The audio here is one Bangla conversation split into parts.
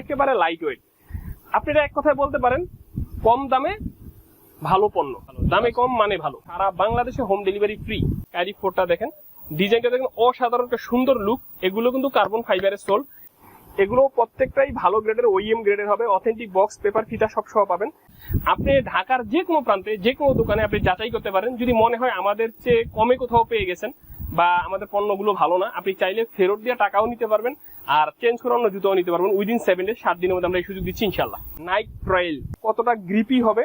একেবারে লাইট ওয়েট আপনি এক কথায় বলতে পারেন, কম দামে ভালো পণ্য। দামে কম মানে ভালো। সারা বাংলাদেশে হোম ডেলিভারি ফ্রি ক্যারি ফোরটা দেখেন। ডিজাইনটা দেখেন, অসাধারণ একটা সুন্দর লুক এগুলো কিন্তু কার্বন ফাইবারের সোল এগুলো প্রত্যেকটাই ভালো গ্রেডের ওইএম গ্রেডের হবে। অথেন্টিক বক্স পেপার ফিতা সব সহ পাবেন। আপনি ঢাকার যে কোনো প্রান্তে, যে কোনো দোকানে আপনি যাচাই করতে পারেন। যদি মনে হয় আমাদের চেয়ে কমে কোথাও পেয়ে গেছেন বা আমাদের পণ্যগুলো ভালো না আপনি চাইলে ফেরত দিয়ে টাকাও নিতে পারবেন আর চেঞ্জ করে অন্য জুতোও নিতে পারবেন উইদিন সেভেন ডেজ সাত দিনের মধ্যে আমরা এই সুযোগ দিচ্ছি ইনশাল্লাহ নাইক ট্রাইল কতটা গ্রিপি হবে?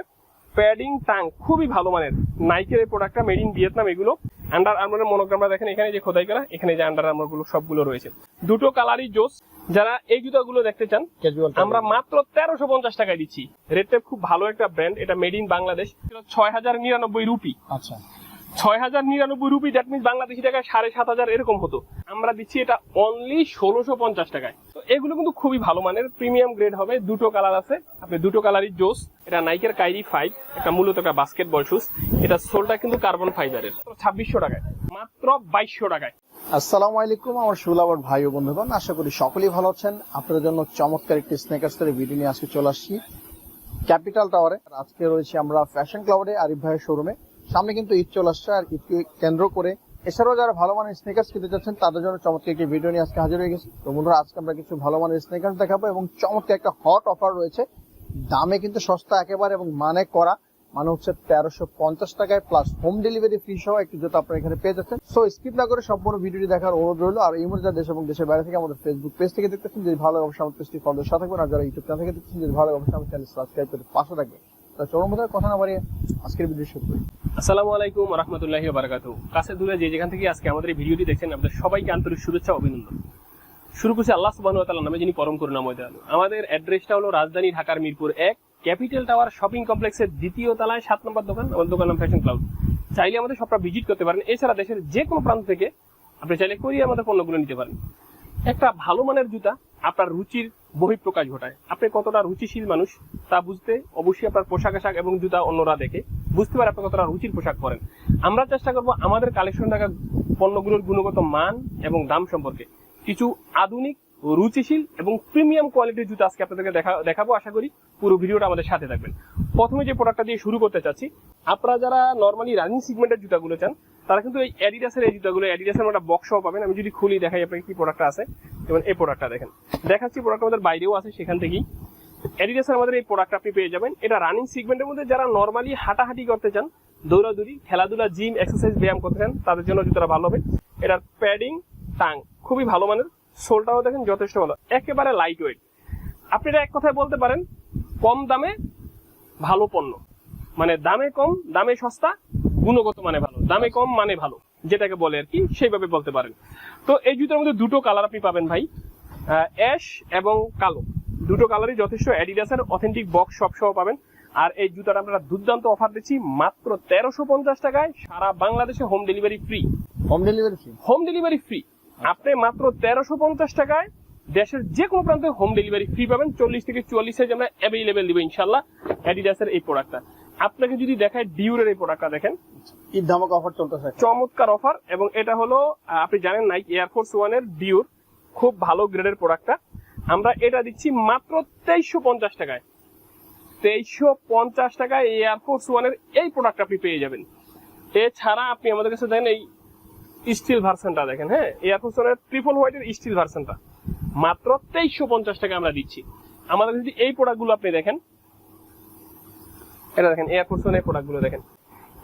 প্যাডিং টাং খুবই ভালো মানের। নাইকের এই প্রোডাক্টটা মেড ইন ভিয়েতনাম এগুলো। আন্ডার আর্মারের মনোগ্রামটা দেখেন এখানে যে খোদাই করা এখানে যে আন্ডার আর্মারগুলো সবগুলো রয়েছে। দুটো কালারই জোস। যারা এই জুতাগুলো দেখতে চান আমরা মাত্র তেরোশো পঞ্চাশ টাকায় দিচ্ছি। রেটটা খুব ভালো একটা ব্র্যান্ড এটা মেড ইন বাংলাদেশ ছয় হাজার নিরানব্বই রুপি আচ্ছা। ছয় হাজার নিরানব্বই রুপি দ্যাট মিনস বাংলাদেশি টাকায় সাড়ে সাত হাজার এরকম হতো। আমরা দিচ্ছি এটা অনলি ষোলোশো পঞ্চাশ টাকায়। তো এগুলো কিন্তু খুবই ভালো মানের প্রিমিয়াম গ্রেড হবে, দুটো কালার আছে। আপনি দুটো কালারই জোস, এটা নাইকের কাইরি ফাইভ একটা মূলত একটা বাস্কেটবল শুজ এটা সোলটা কিন্তু কার্বন ফাইবারের ছাব্বিশশো টাকায়, মাত্র বাইশশো টাকায়। আসসালামু আলাইকুম, আমার সুলাবর ভাই ও বন্ধুগণ, আশা করি সকলেই ভালো আছেন। আপনাদের জন্য চমৎকার একটি স্নেকার্স এর ভিডিও নিয়ে আজকে চলে আসছি। ক্যাপিটাল টাওয়ারে আজকে রয়েছে আমরা ফ্যাশন ক্লাউডে আরিফ ভাইয়ের শোরুমে সামনে কিন্তু ঈদ চলে আসছে আর ঈদকে কেন্দ্র করে। এছাড়াও যারা ভালো মানের স্নেকার্স কিনতে চাচ্ছেন, তাদের জন্য চমৎকার একটি ভিডিও নিয়ে আজকে হাজির হয়ে গেছি। তো বন্ধুরা, আজকে আমরা কিছু ভালো মানের স্নেকার্স দেখাবো এবং চমৎকার একটা হট অফার রয়েছে। দামে কিন্তু সস্তা একেবারে এবং মানে করা মানে হচ্ছে তেরোশো পঞ্চাশ টাকায় প্লাস হোম ডেলিভারি ফ্রি সহ একটি জুতো আপনারা এখানে পেয়ে যাচ্ছেন। সো স্কিপ না করে সম্পূর্ণ ভিডিওটি দেখার অনুরোধ রইল। আর এই মুহূর্তে দেশ এবং দেশের বাইরে থেকে আমাদের ফেসবুক পেজ থেকে দেখতেছেন যদি ভালো অবশ্যই আমাদের পেজটি ফলো সাথে থাকবেন আর যারা ইউটিউব চ্যানেল থেকে দেখতেছেন যদি ভালো অবশ্যই আমাদের চ্যানেল সাবস্ক্রাইব করে পাশে থাকবেন। তো চরম কথা না বাড়িয়ে আজকের ভিডিও শুরু করি। আসসালামু আলাইকুম রহমতুল্লাহি বারাকাতু কাছে দূরে যে যেখান থেকে আজকে আমাদের এই ভিডিওটি দেখছেন, আপনাদের সবাইকে আন্তরিক শুভেচ্ছা অভিনন্দন। শুরু করছি আল্লাহ সুবাহ তাআলা নামে, যিনি পরম করুণাময় দয়ালু আমাদের অ্যাড্রেসটা হলো রাজধানী ঢাকার মিরপুর এক, ক্যাপিটাল টাওয়ার শপিং কমপ্লেক্সের দ্বিতীয় তলায় সাত নম্বর দোকান, আমাদের দোকান নাম ফ্যাশন ক্লাউড চাইলে আমাদের সবটা ভিজিট করতে পারেন। এছাড়া দেশের যে কোনো প্রান্ত থেকে আপনি চাইলে করিয়ে আমাদের পণ্যগুলো নিতে পারেন। একটা ভালো মানের জুতা আপনার রুচির বহিঃপ্রকাশ ঘটায়। আপনি কতটা রুচিশীল মানুষ, তা বুঝতে অবশ্যই আপনার পোশাক আশাক এবং জুতা অন্যরা দেখে বুঝতে পারে আপনি কতটা রুচির পোশাক পরেন। আমরা চেষ্টা করব আমাদের কালেকশন থাকা পণ্যগুলোর গুণগত মান এবং দাম সম্পর্কে। কিছু আধুনিক, রুচিশীল এবং প্রিমিয়াম কোয়ালিটির জুতা আজকে আপনাদেরকে দেখা দেখাবো আশা করি। পুরো ভিডিওটা আমাদের সাথে থাকবেন। প্রথমে যে প্রোডাক্টটা দিয়ে শুরু করতে চাচ্ছি, আপনারা যারা নর্মালি রানিং সিগমেন্টের জুতাগুলো চান তারা কিন্তু এই অ্যাডিডাসের এই জুতাগুলো অ্যাডিডাসের একটা বক্সও পাবেন। আমি যদি খুলি, দেখাই আপনাকে কি প্রোডাক্টটা আছে। যেমন এই প্রোডাক্টটা দেখেন। দেখাচ্ছি প্রোডাক্ট আমাদের বাইরেও আছে সেখান থেকেই। অ্যাডিডাসের আমাদের এই প্রোডাক্ট আপনি পেয়ে যাবেন। এটা রানিং সিগমেন্টের মধ্যে যারা নর্মালি হাঁটাহাঁটি করতে চান, দৌড়াদৌড়ি, খেলাধুলা জিম এক্সারসাইজ ব্যায়াম করতে চান, তাদের জন্য জুতোটা ভালো হবে। এটার প্যাডিং টাং, খুবই ভালো মানের। সোলটাও দেখেন যথেষ্ট ভালো। একেবারে লাইট ওয়েট আপনি এটা এক কথায় বলতে পারেন, কম দামে ভালো পণ্য। মানে দামে কম, দামে সস্তা গুণগত মানে ভালো দামে কম মানে ভালো যেটাকে বলে আর কি সেইভাবে বলতে পারেন। তো এই জুতোর মধ্যে দুটো কালার আপনি পাবেন ভাই অ্যাশ এবং কালো। দুটো কালারই যথেষ্ট অ্যাডিডাসের অথেন্টিক বক্স সব সহ পাবেন। আর এই জুতাটা আমরা দুর্দান্ত অফার দিচ্ছি মাত্র তেরোশো পঞ্চাশ টাকায় সারা বাংলাদেশে home delivery free home delivery free home delivery free আপনি মাত্র তেরোশো পঞ্চাশ টাকায় দেশের যে কোনো প্রান্তে হোম ডেলিভারি ফ্রি পাবেন। চল্লিশ থেকে চুয়াল্লিশ সাইজ আমরা অ্যাভেলেবেল দিব ইনশাল্লাহ অ্যাডিডাসের এই প্রোডাক্টটা আপনাকে যদি দেখায় ডিউরের এই প্রোডাক্টটা দেখেন। ঈদ ধামাকা অফার চলতেছে। চমৎকার অফার এবং এটা হলো আপনি জানেন নাইক এয়ারফোর্স ওয়ানের ডিউর খুব ভালো গ্রেডের প্রোডাক্টটা আমরা এটা দিচ্ছি মাত্র তেইশশো পঞ্চাশ টাকায়। তেইশশো পঞ্চাশ টাকায় এয়ারফোর্স ওয়ানের এই প্রোডাক্ট আপনি পেয়ে যাবেন। এছাড়া আপনি আমাদের কাছে দেন এই স্টিল ভার্সনটা দেখেন হ্যাঁ? এয়ারফোর্স ওয়ানের ট্রিপল হোয়াইটের স্টিল ভার্সনটা মাত্র তেইশশো পঞ্চাশ টাকা আমরা দিচ্ছি। আমাদের যদি এই প্রোডাক্টগুলো আপনি দেখেন এটা দেখেন এয়ারফোর্স ওয়ানের প্রোডাক্টগুলো দেখেন।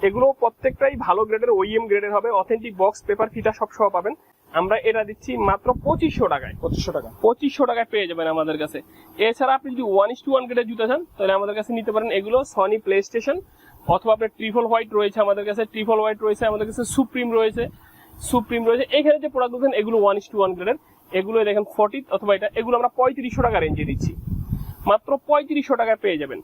এগুলো প্রত্যেকটাই ভালো গ্রেডের ওইএম গ্রেডের হবে অথেন্টিক বক্স পেপার ফিটা সব সহ পাবেন। আমরা এটা দিচ্ছি মাত্র পঁচিশশো টাকায়। পঁচিশশো টাকা। পঁচিশশো টাকায় পেয়ে যাবেন আমাদের কাছে। এছাড়া আপনি যদি ওয়ান ইস টু ওয়ান গ্রেডের জুতা চান তাহলে আমাদের কাছে নিতে পারেন এগুলো সনি প্লে স্টেশন অথবা আপনার ট্রিপল হোয়াইট রয়েছে আমাদের কাছে। ট্রিপল হোয়াইট রয়েছে আমাদের কাছে সুপ্রিম রয়েছে সুপ্রিম রয়েছে। এখানে যে প্রোডাক্ট দেখেন এগুলো ওয়ান ইস টু ওয়ান গ্রেডের এগুলো দেখেন ফর্টি অথবা এটা এগুলো আমরা পঁয়ত্রিশশো টাকা রেঞ্জে দিচ্ছি। মাত্র পঁয়ত্রিশশো টাকায় পেয়ে যাবেন।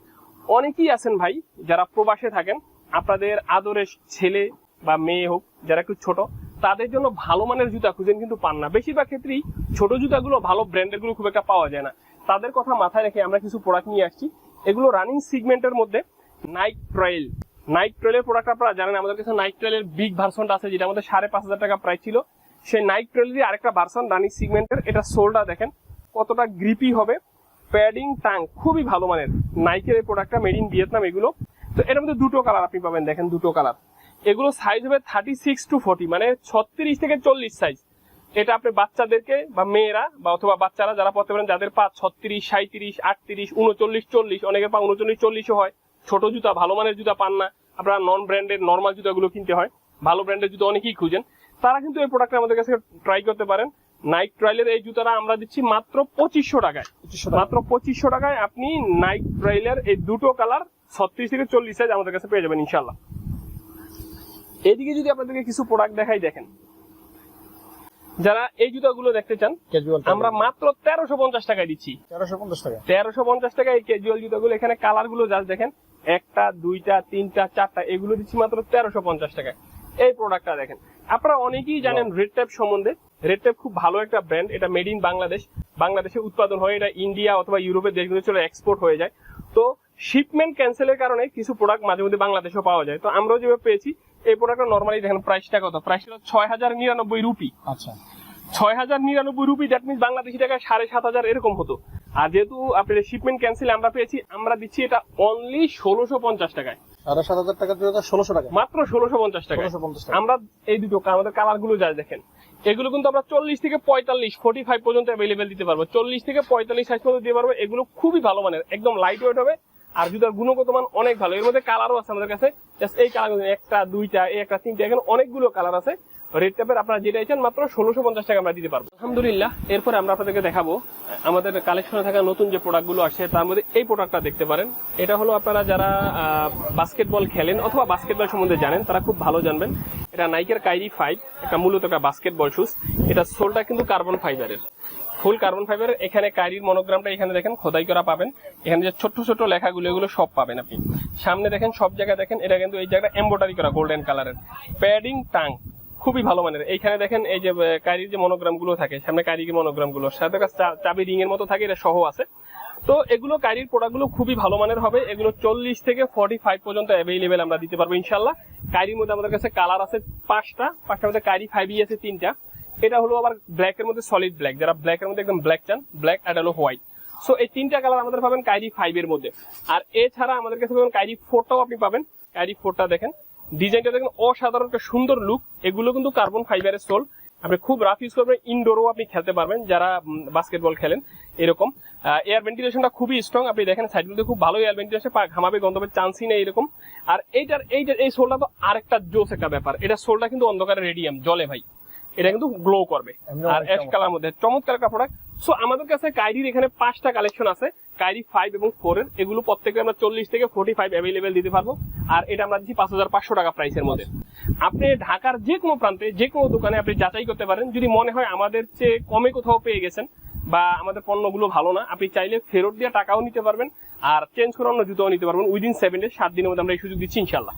অনেকেই আছেন ভাই, যারা প্রবাসে থাকেন, আপনাদের আদরের ছেলে বা মেয়ে হোক, যারা একটু ছোট, তাদের জন্য ভালো মানের জুতা খুঁজেন কিন্তু পান না। বেশিরভাগ ক্ষেত্রেই ছোট জুতাগুলো ভালো ব্র্যান্ডেরগুলো খুব একটা পাওয়া যায় না। তাদের কথা মাথায় রেখে আমরা কিছু প্রোডাক্ট নিয়ে আসছি। এগুলো রানিং সিগমেন্টের মধ্যে নাইক ট্রেল নাইক ট্রেলের প্রোডাক্ট আপনারা জানেন, আমাদের কাছে নাইক ট্রেলের বিগ ভার্সনটা আছে, যেটা আমাদের সাড়ে পাঁচ হাজার টাকা প্রাইস ছিল। সেই নাইক ট্রেলেরই আরেকটা ভার্সন রানিং সিগমেন্টের এটা সোলটা দেখেন, কতটা গ্রিপি হবে। প্যাডিং টাং খুবই ভালো মানের। নাইকের এই প্রোডাক্টটা মেড ইন ভিয়েতনাম এগুলো। তো এর মধ্যে দুটো কালার আপনি পাবেন, দেখেন দুটো কালার এগুলো সাইজ হবে থার্টি সিক্স টু ফোর্টি মানে ছত্রিশ থেকে চল্লিশ সাইজ এটা আপনি বাচ্চাদেরকে বা মেয়েরা বা অথবা বাচ্চারা যারা পড়তে পারেন, যাদের পা ছত্রিশ সাঁত্রিশ আটত্রিশ, উনচল্লিশ, চল্লিশ, অনেকের পা উনচল্লিশ, চল্লিশও হয়। ছোট জুতা, ভালো মানের জুতা পান না। আপনারা নন ব্র্যান্ডের নর্মাল জুতাগুলো কিনতে হয়। ভালো ব্র্যান্ডের জুতা অনেকেই খুঁজেন। তারা কিন্তু এই প্রোডাক্টটা আমাদের কাছে ট্রাই করতে পারেন। নাইক ট্রাইলের এই জুতাটা আমরা দিচ্ছি মাত্র পঁচিশশো টাকায়। মাত্র পঁচিশশো টাকায় আপনি নাইক ট্রাইলের এই দুটো কালার ছত্রিশ থেকে চল্লিশ সাইজ আমাদের কাছে পেয়ে যাবেন ইনশাল্লাহ এদিকে যদি আপনাদেরকে কিছু প্রোডাক্ট দেখাই দেখেন। যারা এই জুতাগুলো দেখতে চান আমরা মাত্র তেরোশো পঞ্চাশ টাকায় দিচ্ছি। তেরোশো পঞ্চাশ টাকা তেরোশো পঞ্চাশ টাকা এই ক্যাজুয়াল জুতাগুলো এখানে কালারগুলো জাস্ট দেখেন। একটা দুইটা তিনটা চারটা এগুলো দিচ্ছি মাত্র তেরোশো পঞ্চাশ টাকায়। এই প্রোডাক্টটা দেখেন। আপনারা অনেকেই জানেন রেড ট্যাপ সম্বন্ধে। রেড ট্যাপ খুব ভালো একটা ব্র্যান্ড এটা মেড ইন বাংলাদেশ বাংলাদেশে উৎপাদন হয় এটা ইন্ডিয়া অথবা ইউরোপের দেশগুলো চলে এক্সপোর্ট হয়ে যায়। তো শিপমেন্ট ক্যান্সেলের কারণে কিছু প্রোডাক্ট মাঝে মধ্যে বাংলাদেশেও পাওয়া যায়। তো আমরাও যেভাবে পেয়েছি এই প্রোডাক্টটা নর্মালি দেখেন প্রাইসটা কত? প্রাইসটা ছয় হাজার নিরানব্বই রুপি আচ্ছা। ছয় হাজার নিরানব্বই রুপি দ্যাট মিনস বাংলাদেশি টাকায় সাড়ে সাত হাজার এরকম হতো। আর যেহেতু আপনার শিপমেন্ট ক্যান্সেল আমরা পেয়েছি আমরা দিচ্ছি এটা অনলি ষোলোশো পঞ্চাশ টাকায়। সাড়ে সাত হাজার টাকা দুই হাজার ষোলোশো টাকা। মাত্র ষোলোশো পঞ্চাশ টাকা। আমরা এই দুটো আমাদের কালারগুলো যা দেখেন এগুলো কিন্তু আমরা চল্লিশ থেকে পঁয়তাল্লিশ ফোর্টি ফাইভ পর্যন্ত অ্যাভেলেবেল দিতে পারব। চল্লিশ থেকে পঁয়তাল্লিশ সাইজ পর্যন্ত দিতে পারব। এগুলো খুবই ভালো মানের একদম লাইট ওয়েট হবে আর জুতার গুণগত মান অনেক ভালো। এর মধ্যে কালারও আছে আমাদের কাছে। জাস্ট এই কালার একটা দুইটা এই একটা তিনটা এখানে অনেকগুলো কালার আছে। রেড ট্যাপের আপনারা যেটা চান মাত্র ষোলোশো পঞ্চাশ টাকা আমরা দিতে পারব। আলহামদুলিল্লাহ, এরপরে আমরা আপনাদেরকে দেখাবো আমাদের কালেকশনে থাকা নতুন যে প্রোডাক্টগুলো আসছে, তার মধ্যে এই প্রোডাক্টটা দেখতে পারেন। এটা হলো আপনারা যারা বাস্কেটবল খেলেন অথবা বাস্কেটবল সম্বন্ধে জানেন, তারা খুব ভালো জানবেন। এটা নাইকের কাইরি ফাইভ একটা মূলত একটা বাস্কেটবল শুজ এটা সোলটা কিন্তু কার্বন ফাইবারের ফুল কার্বন ফাইবারের এখানে কাইরির মনোগ্রামটা এখানে দেখেন, খোদাই করা পাবেন। এখানে যে ছোট্ট ছোট্ট লেখাগুলো, এগুলো সব পাবেন আপনি। সামনে দেখেন, সব জায়গায় দেখেন, এটা কিন্তু এই জায়গাটা এম্বোটারি করা গোল্ডেন কালারের প্যাডিং টাং খুবই ভালো মানের। এইখানে দেখেন এই যে আহ, কাইরির যে মনোগ্রামগুলো থাকে সামনে কাইরির মনোগ্রামগুলো সাথে চাবি রিং এর মতো থাকে এটা সহ আছে। তো এগুলো কাইরির প্রোডাক্টগুলো খুবই ভালো মানের হবে। এগুলো চল্লিশ থেকে ফর্টি ফাইভ পর্যন্ত অ্যাভেলেবেল আমরা দিতে পারব ইনশাল্লাহ কাইরির মধ্যে আমাদের কাছে কালার আছে পাঁচটা পাঁচটার মধ্যে কাইরি ফাইভই আছে তিনটা। এটা হলো আবার ব্ল্যাক এর মধ্যে সলিড ব্ল্যাক যারা ব্ল্যাক এর মধ্যে একদম ব্ল্যাক চান ব্ল্যাক আর হলো হোয়াইট সো এই তিনটা কালার আমাদের পাবেন কাইরি ফাইভ এর মধ্যে। আর এছাড়া আমাদের কাছে পাবেন কাইরি ফোরটাও আপনি পাবেন। কাইরি ফোরটা দেখেন। ডিজাইনটা দেখেন অসাধারণ একটা সুন্দর লুক এগুলো কিন্তু কার্বন ফাইবারের সোল আপনি খুব রাফ ইউজ করবেন ইনডোরও আপনি খেলতে পারবেন যারা বাস্কেটবল খেলেন এরকম। এয়ার ভেন্টিলেশনটা খুবই স্ট্রং আপনি দেখেন সাইডগুলোতে খুব ভালো এয়ার ভেন্টিলেশন পা ঘামাবে গন্ধবের চান্সই নেই এরকম। আর এইটার এইটার এই সোলটা তো আরেকটা জোস একটা ব্যাপার। এটা সোলটা কিন্তু অন্ধকারে রেডিয়াম জলে ভাই। এটা কিন্তু গ্লো করবে। আর অ্যাশ। কালার মধ্যে চমৎকার একটা প্রোডাক্ট সো আমাদের কাছে কাইরির এখানে পাঁচটা কালেকশন আছে। কাইরি ফাইভ এবং ফোর এর, এগুলো প্রত্যেকে আমরা চল্লিশ থেকে ফোর্টি ফাইভ অ্যাভেলেবেল দিতে পারব। আর এটা আমরা দিচ্ছি পাঁচ হাজার পাঁচশো টাকা প্রাইসের মধ্যে। আপনি ঢাকার যে কোনো প্রান্তে, যে কোনো দোকানে আপনি যাচাই করতে পারেন। যদি মনে হয় আমাদের চেয়ে কমে কোথাও পেয়ে গেছেন বা আমাদের পণ্যগুলো ভালো না, আপনি চাইলে ফেরত দিয়ে টাকাও নিতে পারবেন আর চেঞ্জ করে অন্য জুতোও নিতে পারবেন উইদিন সেভেন ডেজ সাত দিনের মধ্যে আমরা এই সুযোগ দিচ্ছি ইনশাল্লাহ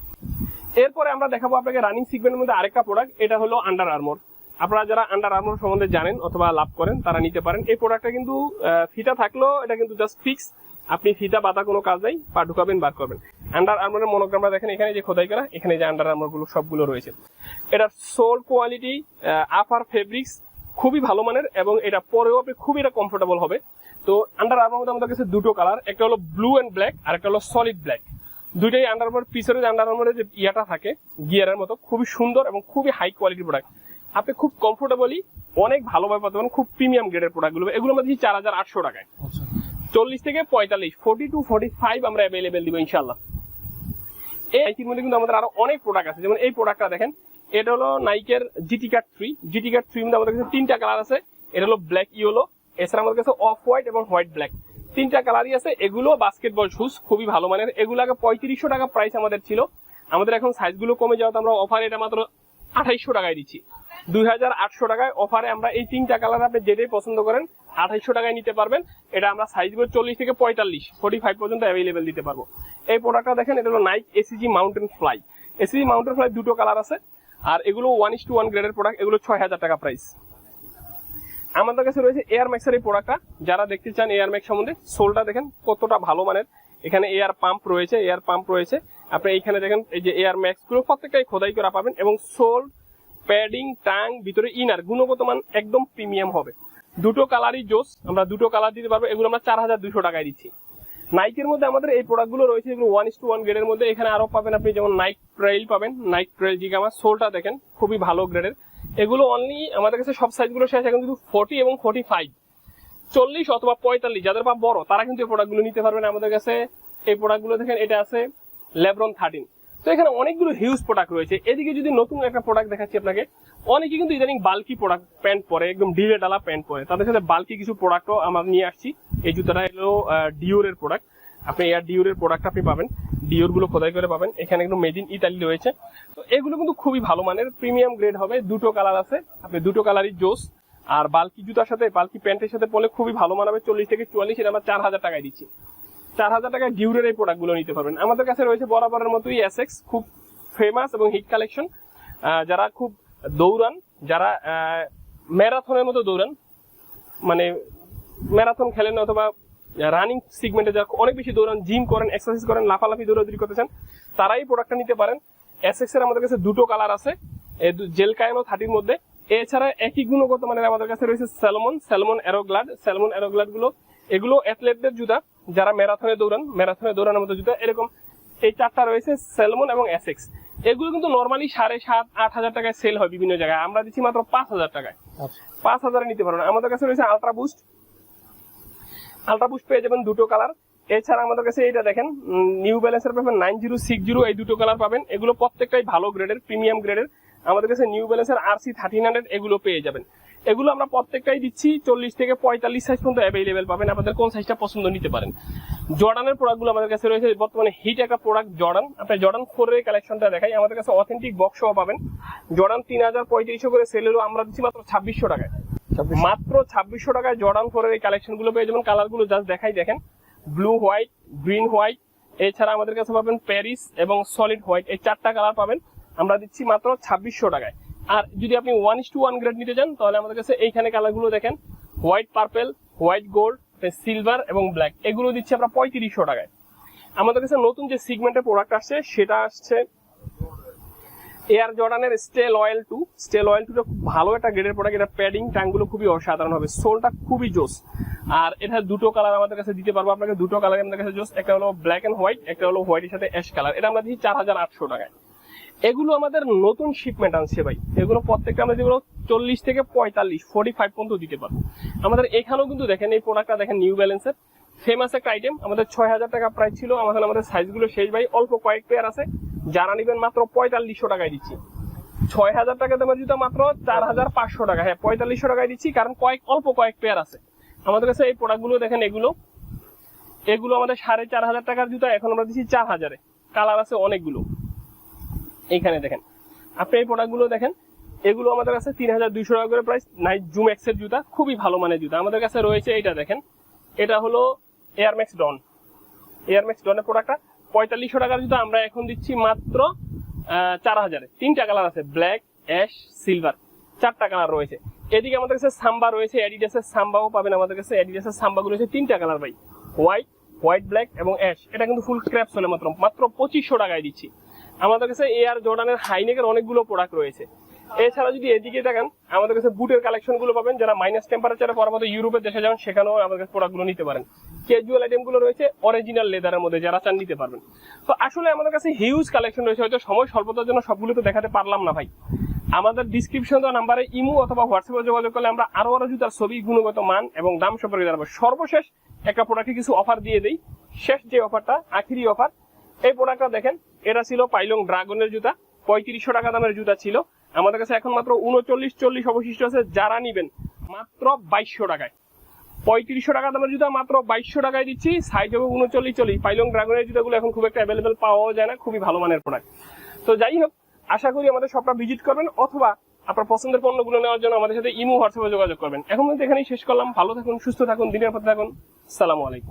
এরপরে আমরা দেখাবো আপনাকে রানিং সিগমেন্টের মধ্যে আরেকটা প্রোডাক্ট এটা হলো আন্ডার আর্মোর আপনারা যারা আন্ডার আর্মোর সম্বন্ধে জানেন অথবা লাভ করেন, তারা নিতে পারেন। এই প্রোডাক্টটা কিন্তু ফিতা থাকলেও এটা কিন্তু জাস্ট ফিক্স আপনি ফিতা বাতা কোনো কাজ নেই পা ঢুকাবেন, বার করবেন। আন্ডার আর্মোরের মনোগ্রামটা দেখেন, এখানে যে খোদাই করা, এখানে যে আন্ডার আর্মোরগুলো সবগুলো রয়েছে। এটার সোল কোয়ালিটি আপার ফেব্রিক্স খুবই ভালো মানের এবং এটা পরেও আপনি খুবই এটা কমফোর্টেবল হবে। তো আন্ডার আর্মোর মধ্যে আমাদের কাছে দুটো কালার একটা হলো ব্লু এন্ড ব্ল্যাক আর একটা হলো সলিড ব্ল্যাক দুইটাই আন্ডার আর্মোর পিছনে যে আন্ডার আর্মোরের যে ইয়াটা থাকে, গিয়ারের মতো, খুবই সুন্দর এবং খুবই হাই কোয়ালিটির প্রোডাক্ট আপনি খুব কমফোর্টেবলি অনেক ভালোভাবে পাতে পারেন খুব প্রিমিয়াম গ্রেডের প্রোডাক্টগুলো এগুলো মধ্যে চার হাজার আটশো টাকায়। আচ্ছা। চল্লিশ থেকে পঁয়তাল্লিশ ফোর্টি টু ফোর্টি ফাইভ আমরা অ্যাভেলেবেল দিব ইনশাল্লাহ এই নাইকির মধ্যে কিন্তু আমাদের আরও অনেক প্রোডাক্ট আছে। যেমন এই প্রোডাক্টটা দেখেন এটা হলো নাইকের GT cut three GT cut three মধ্যে আমাদের কাছে তিনটা কালার আছে। এটা হলো ব্ল্যাক ইয়েলো এছাড়া আমাদের কাছে অফ হোয়াইট এবং হোয়াইট ব্ল্যাক তিনটা কালারই আছে। এগুলো বাস্কেটবল শুজ খুবই ভালো মানের। এগুলো আগে পঁয়ত্রিশশো টাকা প্রাইস আমাদের ছিল। আমাদের এখন সাইজগুলো কমে যাওয়াতে আমরা অফার এটা মাত্র আঠাইশশো টাকায় দিচ্ছি। দুই হাজার আটশো টাকায় অফারে আমরা এই তিনটা কালার আপনি যেটাই পছন্দ করেন, আঠাইশশো টাকায় নিতে পারবেন। এটা আমরা সাইজগুলো চল্লিশ থেকে পঁয়তাল্লিশ ফোর্টি ফাইভ পর্যন্ত অ্যাভেলেবেল দিতে পারব। এই প্রোডাক্টটা দেখেন, এটা হলো Nike ACG mountain fly ACG mountain fly দুটো কালার আছে, আর এগুলো ওয়ান ইস টু ওয়ান গ্রেডের প্রোডাক্ট এগুলো ছয় হাজার টাকা প্রাইস আমাদের কাছে রয়েছে এয়ার ম্যাক্সের এই প্রোডাক্টটা যারা দেখতে চান এয়ার ম্যাক্স সম্বন্ধে সোলটা দেখেন, কতটা ভালো মানের। এখানে এয়ার পাম্প রয়েছে এয়ার পাম্প রয়েছে। আপনি এইখানে দেখেন, এই যে এয়ার ম্যাক্সগুলো প্রত্যেকটাই খোদাই করা পাবেন এবং সোল প্যাডিং টাং ভিতরে ইনার গুণগত মান একদম প্রিমিয়াম হবে। দুটো কালারই জোস, আমরা দুটো কালার দিতে পারব, এগুলো আমরা চার হাজার দুশো টাকায় দিচ্ছি। নাইকের মধ্যে আমাদের এই প্রোডাক্টগুলো রয়েছে, এগুলো ওয়ান ইস টু ওয়ান গ্রেডের মধ্যে। এখানে আরও পাবেন আপনি যেমন নাইক ট্রেইল পাবেন নাইক ট্রেইল আমার সোলটা দেখেন, খুবই ভালো গ্রেডের এগুলো অনলি আমাদের কাছে সব সাইজগুলো শেষ, এখন কিন্তু ফোর্টি এবং ফোর্টি ফাইভ চল্লিশ অথবা পঁয়তাল্লিশ, যাদের বা বড়, তারা কিন্তু এই প্রোডাক্টগুলো নিতে পারবেন আমাদের কাছে। এই প্রোডাক্টগুলো দেখেন, এটা আছে লেব্রন থার্টিন তো এখানে অনেকগুলো হিউজ প্রোডাক্ট রয়েছে। এদিকে যদি নতুন একটা প্রোডাক্ট দেখাচ্ছি আপনাকে, অনেকে কিন্তু ইদানিং বাল্কি প্রোডাক্ট প্যান্ট পরে, একদম ডিলে ডালা প্যান্ট পরে। তাদের সাথে বাল্কি কিছু প্রোডাক্টও আমরা নিয়ে আসছি। এই জুতাটা হলো ডিওরের প্রোডাক্ট আপনি এয়ার ডিওরের প্রোডাক্ট আপনি পাবেন। ডিওরগুলো খোদাই করে পাবেন। এখানে একদম মেড ইন ইতালি রয়েছে। তো এগুলো কিন্তু খুবই ভালো মানের প্রিমিয়াম গ্রেড হবে। দুটো কালার আছে। আপনি দুটো কালারই জোস। আর বাল্কি জুতার সাথে বাল্কি প্যান্টের সাথে পরে খুবই ভালো মানাবে। চল্লিশ থেকে চুয়াল্লিশ, এটা আমরা চার হাজার টাকায় দিচ্ছি। চার হাজার টাকা ডিউরের এই প্রোডাক্টগুলো নিতে পারবেন। আমাদের কাছে রয়েছে বরাবরের মতোই এসএক্স খুব ফেমাস এবং হিট কালেকশন যারা খুব দৌড়ান, যারা ম্যারাথনের মতো দৌড়ান মানে ম্যারাথন খেলেন অথবা রানিং সিগমেন্টে যারা অনেক বেশি দৌড়ান জিম করেন এক্সারসাইজ করেন, লাফালাফি, দৌড়াদৌড়ি করতে চান, তারাই প্রোডাক্টটা নিতে পারেন। এসএক্স এর আমাদের কাছে দুটো কালার আছে জেল কায়নো থার্টির মধ্যে। এছাড়া একই গুণগত মানের আমাদের কাছে রয়েছে স্যালমন স্যালমন অ্যারোগ্লাড স্যালমন অ্যারোগ্লাডগুলো এগুলো অ্যাথলেটদের জুতা। যারা ম্যারাথনে দৌড়ান ম্যারাথনে দৌড়ানোর মতো জুতা এরকম এই চারটা রয়েছে স্যালমন এবং এসএক্স। এগুলো কিন্তু নর্মালি সাড়ে সাত আট হাজার টাকায় সেল হয় বিভিন্ন জায়গায়। আমরা দিচ্ছি মাত্র পাঁচ হাজার টাকায়। আচ্ছা। পাঁচ হাজারে নিতে পারবেন। আমাদের কাছে রয়েছে আলট্রা বুস্ট আলট্রা বুস্ট পেয়ে যাবেন দুটো কালার এছাড়া আমাদের কাছে এটা দেখেন নিউ ব্যালেন্সের পাবেন নাইন জিরো সিক্স জিরো এই দুটো কালার পাবেন। এগুলো প্রত্যেকটাই ভালো গ্রেডের প্রিমিয়াম গ্রেডের আমাদের কাছে নিউ ব্যালেন্সের আর সি থার্টিন হান্ড্রেড এগুলো পেয়ে যাবেন। এগুলো আমরা প্রত্যেকটাই দিচ্ছি চল্লিশ থেকে পঁয়তাল্লিশ সাইজ পর্যন্ত অ্যাভেলেবেল পাবেন। আপনাদের কোন সাইজটা পছন্দ নিতে পারেন। জর্ডানের প্রোডাক্টগুলো আমাদের কাছে রয়েছে বর্তমানে হিট একটা প্রোডাক্ট জর্ডান। আপনার জর্ডান ফোর এর কালেকশনটা দেখাই আমাদের কাছে অথেন্টিক বক্স পাবেন। জর্ডান তিন হাজার পঁয়ত্রিশশো করে সেলেরও আমরা দিচ্ছি মাত্র ছাব্বিশশো টাকায়। মাত্র ছাব্বিশশো টাকায় জর্ডান ফোরের এই কালেকশনগুলো পেয়ে যাবেন। কালারগুলো জাস্ট দেখাই দেখেন। ব্লু হোয়াইট গ্রিন হোয়াইট এছাড়া আমাদের কাছে পাবেন প্যারিস এবং সলিড হোয়াইট এই চারটা কালার পাবেন। আমরা দিচ্ছি মাত্র ছাব্বিশশো টাকায়। আর যদি আপনি one is to one grade নিতে চান, তাহলে আমাদের কাছে এইখানে কালারগুলো দেখেন। White purple white gold silver এবং ব্ল্যাক এগুলো দিচ্ছি আমরা পঁয়ত্রিশশো টাকায়। আমাদের কাছে নতুন যে সিগমেন্টের প্রোডাক্ট আসছে, সেটা আসছে এয়ার জর্ডানের stay loyal two stay loyal টুটা খুব ভালো একটা গ্রেডের প্রোডাক্ট এটা প্যাডিং টাঙ্গুলো খুবই অসাধারণ হবে। সোলটা খুবই জোস। আর এটা দুটো কালার আমাদের কাছে দিতে পারব। আপনাকে দুটো কালার আমাদের কাছে জোস। একটা হলো ব্ল্যাক এন্ড হোয়াইট একটা হলো হোয়াইটের সাথে অ্যাশ কালার এটা আমরা দিচ্ছি চার হাজার আটশো টাকায়। এগুলো আমাদের নতুন শিপমেন্ট আনছে ভাই। এগুলো প্রত্যেকটা আমরা যেগুলো চল্লিশ থেকে পঁয়তাল্লিশ ফোর্টি ফাইভ পর্যন্ত দিতে পারব। আমাদের এখানেও কিন্তু দেখেন, এই প্রোডাক্টটা দেখেন নিউ ব্যালেন্সের ফেমাস একটা আইটেম আমাদের ছয় হাজার টাকা প্রাইস ছিল, আমাদের আমাদের সাইজগুলো শেষ ভাই, অল্প কয়েক পেয়ার আছে। যারা নিবেন মাত্র পঁয়তাল্লিশশো টাকায় দিচ্ছি। ছয় হাজার টাকা দামের জুতা মাত্র চার হাজার পাঁচশো টাকা। হ্যাঁ পঁয়তাল্লিশশো টাকায় দিচ্ছি, কারণ কয়েক, অল্প কয়েক পেয়ার আছে। আমাদের কাছে এই প্রোডাক্টগুলো দেখেন, এগুলো। এগুলো আমাদের সাড়ে চার হাজার টাকার জুতা, এখন আমরা দিচ্ছি চার হাজারে। কালার আছে অনেকগুলো। এইখানে দেখেন। আপনি এই প্রোডাক্টগুলো দেখেন, এগুলো আমাদের কাছে তিন হাজার দুইশো টাকা করে প্রাইস নাইট জুম এক্সের জুতা, খুবই ভালো মানের জুতা। আমাদের কাছে রয়েছে এটা দেখেন। এটা হলো এয়ারম্যাক্স ডন এয়ারম্যাক্স ডনের প্রোডাক্টটা পঁয়তাল্লিশশো টাকার জুতা আমরা এখন দিচ্ছি মাত্র চার হাজারে। তিনটা কালার আছে ব্ল্যাক অ্যাশ সিলভার চারটা কালার রয়েছে। এদিকে আমাদের কাছে সাম্বা রয়েছে অ্যাডিডাসের সাম্বাও পাবেন আমাদের কাছে। অ্যাডিডাসের সাম্বাগুলো রয়েছে তিনটা কালার ভাই। হোয়াইট হোয়াইট ব্ল্যাক এবং অ্যাশ এটা কিন্তু ফুল স্ক্র্যাপ চলে মাত্র মাত্র পঁচিশশো টাকায় দিচ্ছি। আমাদের কাছে এয়ার জর্ডানের হাইনেকের অনেকগুলো প্রোডাক্ট রয়েছে। এছাড়া যদি এদিকে দেখেন, আমাদের কাছে বুটের কালেকশনগুলো পাবেন, যারা মাইনাস টেম্পারেচারে পর মতো ইউরোপের দেশে যান, সেখানেও আমাদের কাছে প্রোডাক্টগুলো নিতে পারেন। ক্যাজুয়াল আইটেমগুলো রয়েছে অরিজিনাল লেদারের মধ্যে যারা চান নিতে পারবেন। তো আসলে আমাদের কাছে হিউজ কালেকশন রয়েছে, হয়তো সময় স্বল্পতার জন্য সবগুলো তো দেখাতে পারলাম না ভাই। আমাদের ডিসক্রিপশন দেওয়া নাম্বারে ইমো অথবা হোয়াটসঅ্যাপে যোগাযোগ করলে আমরা আরও আরও জুতার ছবি, গুণগত মান এবং দাম সম্পর্কে জানাব। সর্বশেষ একটা প্রোডাক্টে কিছু অফার দিয়ে দেই। শেষ যে অফারটা আখিরি অফার এই প্রোডাক্টটা দেখেন, এটা ছিল পাইলং ড্রাগনের জুতা, পঁয়ত্রিশশো টাকা দামের জুতা ছিল। আমাদের কাছে এখন মাত্র উনচল্লিশ, চল্লিশ অবশিষ্ট আছে, যারা নিবেন মাত্র বাইশশো টাকায়। পঁয়ত্রিশশো টাকা দামের জুতা মাত্র বাইশশো টাকায় দিচ্ছি সাইজ হবে উনচল্লিশ, চল্লিশ। পাইলং ড্রাগনের জুতাগুলো এখন খুব একটা অ্যাভেলেবেল পাওয়া যায় না, খুবই ভালো মানের প্রোডাক্ট তো যাই হোক, আশা করি আমাদের সবটা ভিজিট করবেন, অথবা আপনার পছন্দের পণ্যগুলো নেওয়ার জন্য আমাদের সাথে ইমো হোয়াটসঅ্যাপে যোগাযোগ করবেন। এখন কিন্তু এখানেই শেষ করলাম। ভালো থাকুন, সুস্থ থাকুন, দিনের পথে থাকুন। সালামু আলাইকুম।